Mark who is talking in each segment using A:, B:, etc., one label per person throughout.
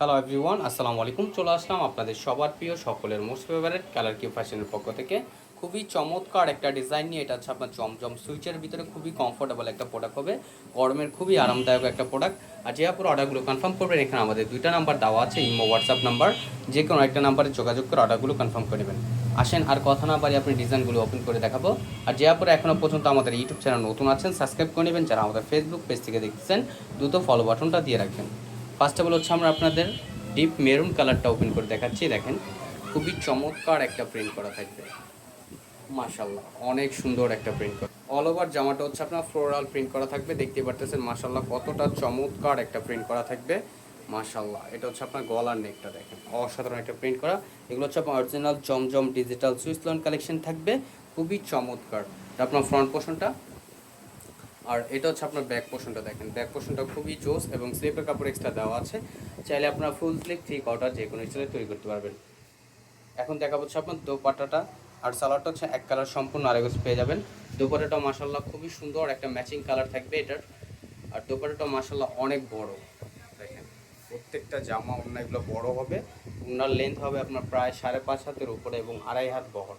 A: Hello everyone আসসালামু আলাইকুম। চলে আসলাম আপনাদের সবার প্রিয় সকলের মোস্ট ফেভারিট কালার কিউ ফ্যাশনের পক্ষ থেকে। খুবই চমৎকার একটা ডিজাইন নিয়ে এটা হচ্ছে আপনার জমজম সুইচের ভিতরে খুবই কমফোর্টেবল একটা প্রোডাক্ট হবে। গরমের খুবই আরামদায়ক একটা প্রোডাক্ট আর যে আপনার অর্ডারগুলো কনফার্ম করবেন, এখানে আমাদের দুইটা নাম্বার দেওয়া আছে, ইমো হোয়াটসঅ্যাপ নাম্বার যে কোনো একটা নাম্বারে যোগাযোগ করে অর্ডারগুলো কনফার্ম করে নেবেন। আসেন, আর কথা না বাড়ি আপনি ডিজাইনগুলো ওপেন করে দেখাবো। আর যে আপনারা এখনও পর্যন্ত আমাদের ইউটিউব চ্যানেল নতুন আছেন সাবস্ক্রাইব করে নেবেন। যারা আমাদের ফেসবুক পেজ থেকে দেখছেন দ্রুত ফলো বাটনটা দিয়ে রাখবেন ফার্স্ট অফ অল হচ্ছে আমরা আপনাদের ডিপ মেরুন কালারটা ওপেন করে দেখাচ্ছি, দেখেন। খুবই চমৎকার একটা প্রিন্ট করা থাকবে। মাশাল্লাহ অনেক সুন্দর একটা প্রিন্ট করা। অল ওভার জামাটা হচ্ছে আপনার ফ্লোরাল প্রিন্ট করা থাকবে দেখতে পারতেছেন মাশাল্লাহ কতটা চমৎকার একটা প্রিন্ট করা থাকবে। মাশাল্লাহ এটা হচ্ছে আপনার গলার নেকটা দেখেন, অসাধারণ একটা প্রিন্ট করা। এগুলো হচ্ছে আপনার original Zamzam digital Swiss lawn collection থাকবে। খুবই চমৎকার। আপনার ফ্রন্ট পোর্শনটা আর এটা হচ্ছে আপনার ব্যাক পোর্শনটা দেখেন। ব্যাক পোর্শনটা খুবই জোস এবং স্লিপের কাপড় এক্সট্রা দেওয়া আছে। চাইলে আপনার ফুল স্লিপ থ্রি কটার যে কোনো স্টাইলে তৈরি করতে পারবেন। এখন দেখা হচ্ছে আপনার দোপাট্টাটা। আর সালোয়ারটা হচ্ছে এক কালার সম্পূর্ণ আরেকজ পেয়ে যাবেন। দোপাট্টাটা মাসাল্লাহ খুবই সুন্দর একটা ম্যাচিং কালার থাকবে এটার। আর দোপাট্টাটা মাসাল্লাহ অনেক বড়। দেখেন, প্রত্যেকটা জামা অন্য এগুলো বড় হবে। ওনার লেন্থ হবে আপনার প্রায় সাড়ে পাঁচ হাতের উপরে এবং আড়াই হাত বহর।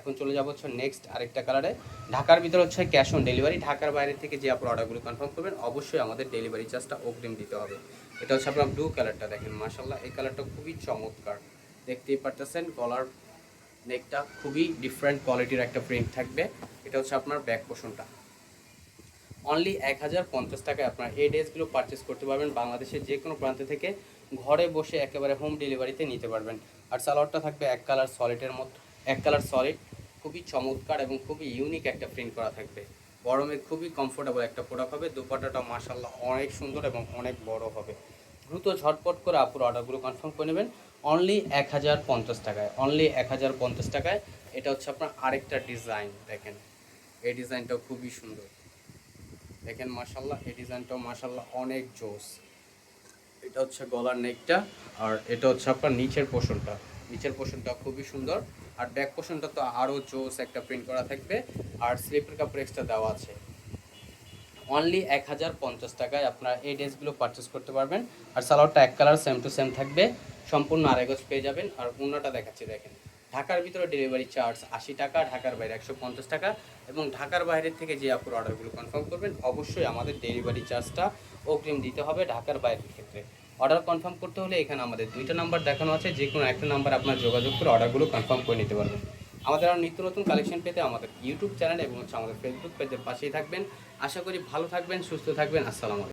A: এখন চলে যাব হচ্ছে নেক্সট আরেকটা কালারে ঢাকার ভিতরে হচ্ছে ক্যাশ অন ডেলিভারি ঢাকার বাইরে থেকে যে আপনার অর্ডারগুলো কনফার্ম করবেন, অবশ্যই আমাদের ডেলিভারি চার্জটা অগ্রিম দিতে হবে। এটা হচ্ছে আপনার ব্লু কালারটা দেখেন মাসাল্লাহ এই কালারটা খুবই চমৎকার। দেখতেই পারতেছেন কলার নেকটা খুবই ডিফারেন্ট কোয়ালিটির একটা প্রিন্ট থাকবে। এটা হচ্ছে আপনার ব্যাক পোষণটা অনলি এক হাজার পঞ্চাশ টাকায় আপনার এই ড্রেসগুলো পারচেস করতে পারবেন। বাংলাদেশের যে কোনো প্রান্ত থেকে ঘরে বসে একেবারে হোম ডেলিভারিতে নিতে পারবেন। আর সালোয়ারটা থাকবে এক কালার সলিডের মতো এক কালার সলিড খুবই চমৎকার এবং খুবই ইউনিক একটা প্রিন্ট করা থাকবে। গরমে খুবই কমফোর্টেবল একটা প্রোডাক্ট হবে দুপাটাটা মাসাল্লাহ অনেক সুন্দর এবং অনেক বড় হবে। দ্রুত ঝটপট করে আপুর অর্ডারগুলো কনফার্ম করে নেবেন। অনলি এক হাজার পঞ্চাশ টাকায় অনলি এক হাজার পঞ্চাশ টাকায়। এটা হচ্ছে আপনার আরেকটা ডিজাইন দেখেন। এই ডিজাইনটাও খুবই সুন্দর। দেখেন মাসাল্লাহ এই ডিজাইনটাও মাসাল্লাহ অনেক জোস। এটা হচ্ছে গলার নেকটা আর এটা হচ্ছে আপনার নিচের পোষণটা নিচের পোষণটা খুবই সুন্দর। আর ব্যাক পোষণটা তো আরও জোস একটা প্রিন্ট করা থাকবে। আর স্লিপের কাপড় এক্সট্রা দেওয়া আছে। অনলি এক হাজার পঞ্চাশ টাকায় আপনারা এই ড্রেসগুলো পারচেস করতে পারবেন। আর সালোয়ারটা এক কালার সেম টু সেম থাকবে। সম্পূর্ণ আড়াই গজ পেয়ে যাবেন। আর অন্যটা দেখাচ্ছি, দেখেন। ঢাকার ভিতরে ডেলিভারি চার্জ আশি টাকা, ঢাকার বাইরে একশো পঞ্চাশ টাকা। এবং ঢাকার বাইরের থেকে যে আপুর অর্ডারগুলো কনফার্ম করবেন, অবশ্যই আমাদের ডেলিভারি চার্জটা অগ্রিম দিতে হবে ঢাকার বাইরের ক্ষেত্রে। অর্ডার কনফার্ম করতে হলে এখানে আমাদের দুইটা নাম্বার দেখানো আছে যে কোনো একটা নাম্বার আপনার যোগাযোগ করে অর্ডারগুলো কনফার্ম করে নিতে পারবেন। আমাদের আরও নিত্য নতুন কালেকশন পেতে আমাদের ইউটিউব চ্যানেল এবং হচ্ছে আমাদের ফেসবুক পেজের পাশেই থাকবেন। আশা করি ভালো থাকবেন, সুস্থ থাকবেন, আসসালামু